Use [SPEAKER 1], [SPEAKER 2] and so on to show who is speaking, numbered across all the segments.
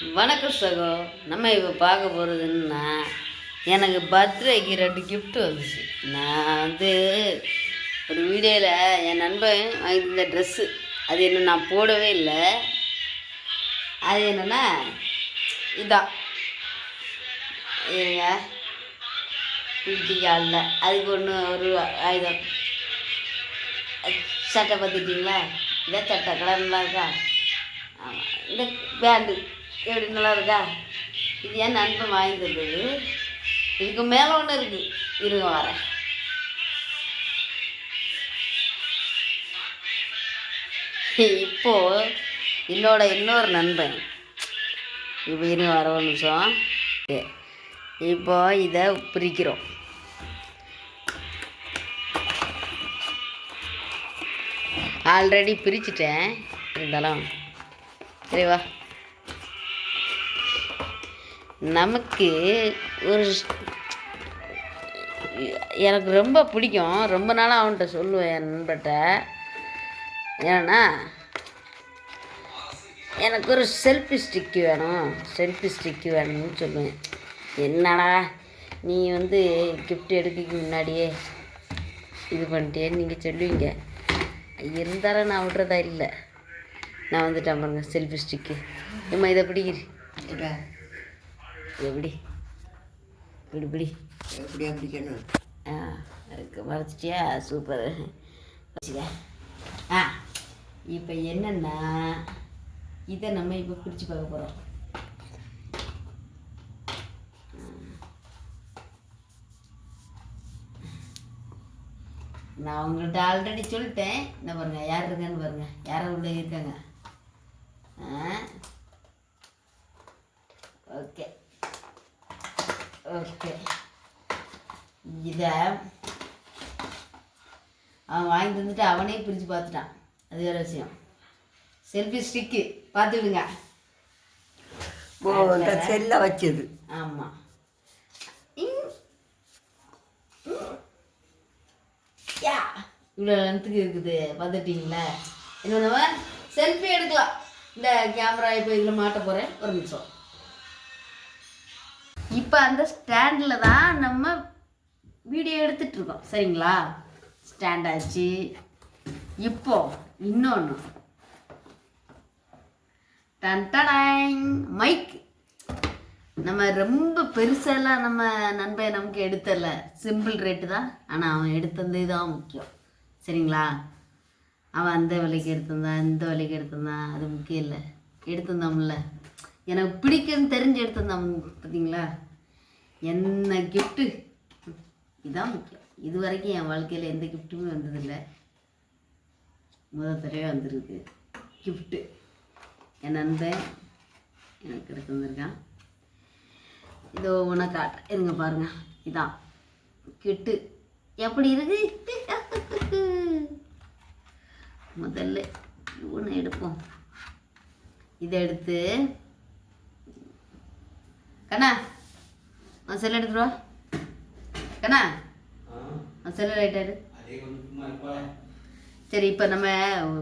[SPEAKER 1] வணக்கம் சகோ. நம்ம இப்போ பார்க்க போகிறதுன்னா எனக்கு பர்த்டேக்கு ரெண்டு கிஃப்ட்டு வந்துச்சு. நான் வந்து ஒரு வீடியோவில் என் நண்பன் வாங்கியிருந்த ட்ரெஸ்ஸு அது என்ன நான் போடவே இல்லை. அது என்னென்னா இதான். ஏங்க? பிடிக்கால அதுக்கு ஒன்று ஒரு ஆயுதம். சட்டை பார்த்துட்டிங்களா இந்த சட்டை கலர் இருக்கா? ஆமாம் இந்த பேண்டு எப்படி நல்லா இருக்கா? இது ஏன் நண்பன் வாங்கி தந்தது இதுக்கு மேலே ஒன்று இருக்குது இருங்க வரேன். இப்போ என்னோட இன்னொரு நண்பன். இப்போ இருங்க வர ஒரு நிமிஷம். இப்போ இதை பிரிக்கிறோம். ஆல்ரெடி பிரிச்சிட்டேன். இருந்தாலும் சரி வா. நமக்கு ஒரு எனக்கு ரொம்ப பிடிக்கும். ரொம்ப நாளாக அவன்கிட்ட சொல்லுவேன் என் நண்பர்கிட்ட. ஏன்னா எனக்கு ஒரு செல்ஃபி ஸ்டிக்கு வேணும். செல்ஃபி ஸ்டிக்கு வேணும்னு சொல்லுவேன். என்னடா நீ வந்து கிஃப்ட் எடுக்கிறதுக்கு முன்னாடியே இது பண்ணிட்டேன்னு நீங்கள் சொல்லுவீங்க. இருந்தாலும் நான் விட்றதா இல்லை. நான் வந்துட்டேன் பாருங்க செல்ஃபி ஸ்டிக்கு ஏம்மா இதை பிடிக்கிறேன் எப்படி? இப்படி பிடி
[SPEAKER 2] எப்படியா பிடிக்கணும்
[SPEAKER 1] ஆ அதுக்கு மறைச்சிட்டியா சூப்பர். வச்சுக்க. ஆ இப்போ என்னென்னா இதை நம்ம இப்போ பிரித்து பார்க்க போகிறோம் நான் உங்கள்கிட்ட ஆல்ரெடி சொல்லிட்டேன். இந்த பாருங்க யார் இருக்கான்னு பாருங்க. யாரும் உள்ள இருக்காங்க? ஆ ஓகே ஓகே. இதை அவன் வாங்கி தந்துட்டு அவனே பிரித்து பார்த்துட்டான். அது வேறு விஷயம். செல்ஃபி ஸ்டிக்கு பார்த்துடுங்க.
[SPEAKER 2] செல்லை வச்சது.
[SPEAKER 1] ஆமாம் யா இவ்வளோ லென்த்துக்கு இருக்குது. பார்த்துட்டிங்களா? என்ன நம்ம செல்ஃபி எடுக்கலாம். இந்த கேமரா இப்போ இதில் மாட்ட போகிறேன் ஒரு நிமிஷம். இப்போ அந்த ஸ்டாண்டில் தான் நம்ம வீடியோ எடுத்துட்டு இருக்கோம் சரிங்களா? ஸ்டாண்ட் ஆச்சு. இப்போ இன்னொன்று டன்டடாங் மைக். நம்ம ரொம்ப பெருசெல்லாம் நம்ம நண்பன் நமக்கு எடுத்தல. சிம்பிள் ரேட்டு தான். ஆனால் அவன் எடுத்தது தான் முக்கியம். சரிங்களா? அவன் அந்த விலைக்கு எடுத்திருந்தான் இந்த விலைக்கு எடுத்திருந்தான் அது முக்கியம் இல்லை. எடுத்திருந்தோம்ல. எனக்கு பிடிக்குன்னு தெரிஞ்சு எடுத்திருந்தான் பார்த்தீங்களா? என்ன கிஃப்ட்டு இதான் முக்கியம். இது வரைக்கும் என் வாழ்க்கையில் எந்த கிஃப்ட்டுமே வந்ததில்லை. முதல் தடவை வந்திருக்கு கிஃப்ட்டு என் நண்பன் எனக்கு எடுத்து வந்திருக்கான். இதோ ஒன்று காட்ட இருங்க பாருங்க. இதான். கிட்டு எப்படி இருக்கு? முதல்ல ஒன்று எடுப்போம். இதை எடுத்து கண்ணா நான் செல் எடுத்துருவா கண்ணா நான் செல்லு ரைட்டாரு சரி இப்போ நம்ம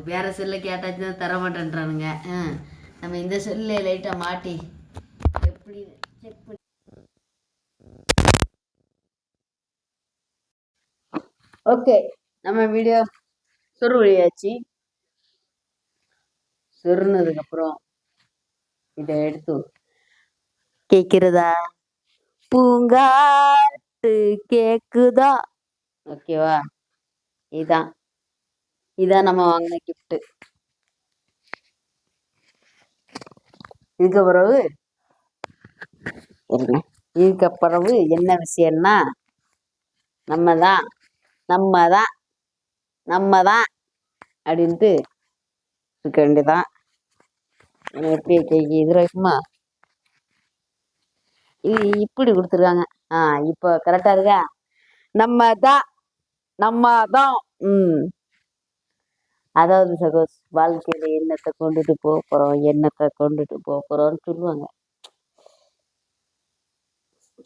[SPEAKER 1] வேற செல்லை கேட்டாச்சுன்னா தர மாட்டேன்றானுங்க ஆ, நம்ம இந்த செல்லை லைட்டாக மாட்டி எப்படி செக் பண்ணி ஓகே நம்ம வீடியோ சொரு வழியாச்சு. சொருனதுக்கப்புறம் இதை எடுத்து கேட்குறதா பூங்காட்டு கேக்குதா ஓகேவா இதான் இதான் நம்ம வாங்கின கிஃப்ட்டு இதுக்கு பிறகு இதுக்கு பிறகு என்ன விஷயம்னா நம்ம தான் நம்ம தான் நம்ம தான் அப்படின்ட்டு இருக்க வேண்டியதான் எப்படி கேக்கு இது இருக்குமா இப்படி கொடுத்துருக்காங்க. ஆ இப்போ கரெக்டா இருக்கா? நம்ம தான் நம்ம தான் ம். அதாவது சகோஸ் வாழ்க்கையில என்னத்தை கொண்டுட்டு போக போறோம் என்னத்தை கொண்டுட்டு போக போறோம்னு சொல்லுவாங்க.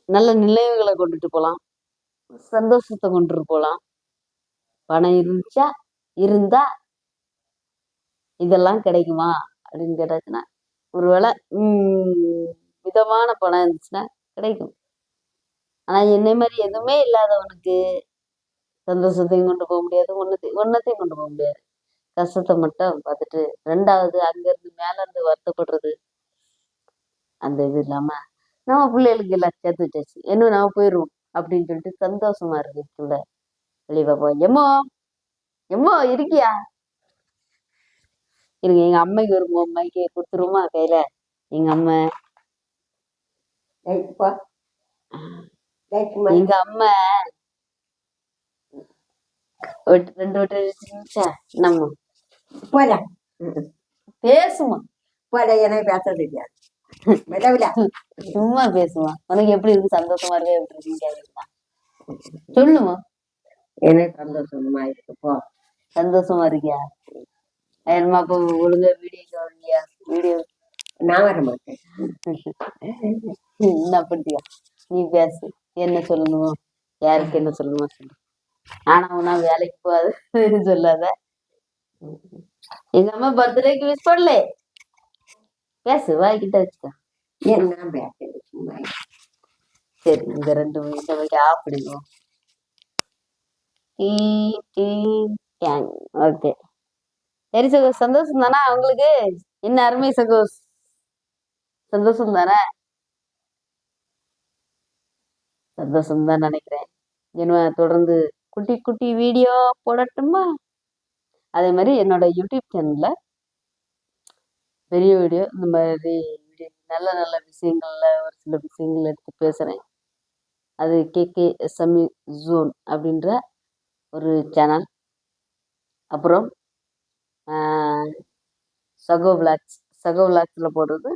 [SPEAKER 1] நல்ல நினைவுகளை கொண்டுட்டு போகலாம் சந்தோஷத்தை கொண்டுட்டு போகலாம் பணம் இருந்துச்சா? இருந்தா இதெல்லாம் கிடைக்குமா? அப்படின்னு கேட்டாச்சுன்னா ஒருவேளை உம் மிதமான பணம் இருந்துச்சுன்னா கிடைக்கும். ஆனால் என்னை மாதிரி எதுவுமே இல்லாதவனுக்கு சந்தோஷத்தையும் கொண்டு போக முடியாது. ஒன்றத்தையும் ஒன்றத்தையும் கொண்டு போக முடியாது. கஷ்டத்தை மட்டும் பார்த்துட்டு ரெண்டாவது அங்கேருந்து மேலேருந்து வருத்தப்படுறது அந்த இது இல்லாமல் நம்ம பிள்ளைகளுக்கு எல்லாம் சேர்த்து வச்சாச்சு. இன்னும் நம்ம போயிடுவோம் அப்படின்னு சொல்லிட்டு சந்தோஷமா இருக்குள்ள வெளியே பார்ப்போம் எம்மோ எம்மோ இருக்கியா? இருங்க எங்க அம்மைக்கு ஒரு மைக்கு கொடுத்துருவோமா கையில? எங்க அம்மா எங்க அம்மா ரெண்டு இருந்துச்சா நம்ம
[SPEAKER 2] போல
[SPEAKER 1] பேசுமா
[SPEAKER 2] போல எனக்கு பேச தெரியாது
[SPEAKER 1] சும்மா பேசுமா உனக்கு எப்படி இருக்கு? சந்தோஷமா இருக்கு? எப்படி இருக்குன்னு கேக்குறா சொல்லுமா
[SPEAKER 2] எனக்கு சந்தோஷமா இருக்கு போ.
[SPEAKER 1] சந்தோஷமா இருக்கியா? என்னமா அப்போ ஒழுங்கா வீடியோ வீடியோ
[SPEAKER 2] நான் வர மாட்டேன்.
[SPEAKER 1] பண்ணியா நீ பேசு. என்ன சொல்லணுமோ? யாருக்கு என்ன சொல்லணுமோ சொல்லு. ஆனா உனா வேலைக்கு போகாது. சொல்லாத. எங்க அம்மா பர்த்டேக்கு விஷ் பண்ணல பேசு வாய்க்கிட்ட வச்சுக்க.
[SPEAKER 2] என்ன
[SPEAKER 1] சரி இந்த ரெண்டு இந்த வகை ஆஃப் பண்ணிடுவோம் டீ டீ ஓகே. சரி சகோஸ் சந்தோஷம் தானே அவங்களுக்கு என்ன அருமை சகோஸ் சந்தோஷம் தானே? சந்தோஷம் தான் நினைக்கிறேன். என்ன தொடர்ந்து குட்டி குட்டி வீடியோ போடட்டுமா? அதே மாதிரி என்னோட யூடியூப் சேனல்ல பெரிய வீடியோ இந்த மாதிரி நல்ல நல்ல விஷயங்கள்ல ஒரு சில விஷயங்கள் எடுத்து பேசுறேன். அது கேகே எஸ்எம்இ ஜோன் அப்படின்ற ஒரு சேனல் அப்புறம் சகோ விளாக்ஸ் சகோ விளாக்ஸில் போடுறது.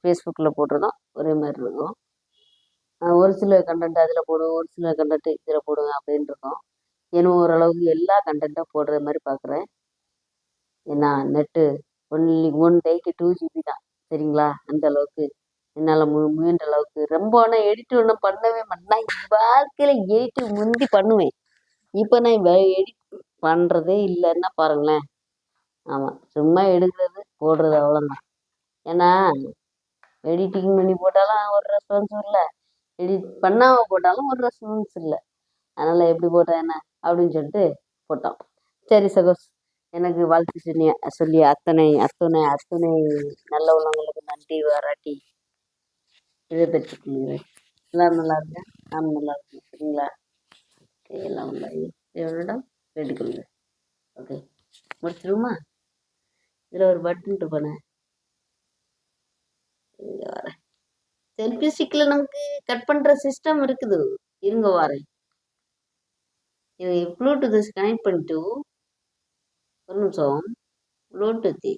[SPEAKER 1] ஃபேஸ்புக்கில் போட்டிருந்தோம். ஒரே மாதிரி இருக்கும். ஒரு சில கண்டென்ட் அதில் போடுவேன் ஒரு சில கண்டென்ட் இதில் போடுவேன் அப்படின்னு இருக்கோம். ஏன்னா ஓரளவுக்கு எல்லா கண்டென்ட்டும் போடுற மாதிரி பார்க்குறேன் ஏன்னா நெட்டு ஒன்லி ஒன் டேக்கு டூ ஜிபி தான். சரிங்களா? அந்த அளவுக்கு. என்னால் மு முயன்ற அளவுக்கு. ரொம்ப ஆனால் எடிட் ஒன்றும் பண்ணவே மாட்டேன். வாழ்க்கையில் எடிட் முந்தி பண்ணுவேன். இப்போ நான் எடிட் பண்ணுறதே இல்லைன்னா பாருங்களேன். ஆமாம் சும்மா எடுக்கிறது போடுறது அவ்வளோதான் ஏன்னா எடிட்டிங் பண்ணி போட்டாலும் ஒரு ரெஸ்பான்ஸும் இல்லை. எடிட் பண்ணாமல் போட்டாலும் ஒரு ரெஸ்பான்ஸ் இல்லை. அதனால் எப்படி போட்டால் என்ன அப்படின்னு சொல்லிட்டு போட்டோம். சரி சகோஸ் எனக்கு வாழ்த்து சொல்லி சொல்லி அத்தனை அத்துணை அத்துணை நல்ல உள்ளவங்களுக்கு நன்றி வராட்டி இதை பெற்றுக்கொள்கிறேன். எல்லாம் நல்லா இருக்கேன் நானும் நல்லா இருக்கேன். சரிங்களா? எல்லாம் உள்ள இவனிடம் வேண்டிக்கொள்கிறேன் ஓகே. முடிச்சிருமா இதில் ஒரு பட்டன் இருப்பானே இங்கே வரேன் செல்ஃபி ஸ்டிக்கில் நமக்கு கட் பண்ணுற சிஸ்டம் இருக்குது. இருங்க வரேன். இது ப்ளூடூத் கனெக்ட் பண்ணிட்டு ஒரு நிமிஷம். ப்ளூடூத்தி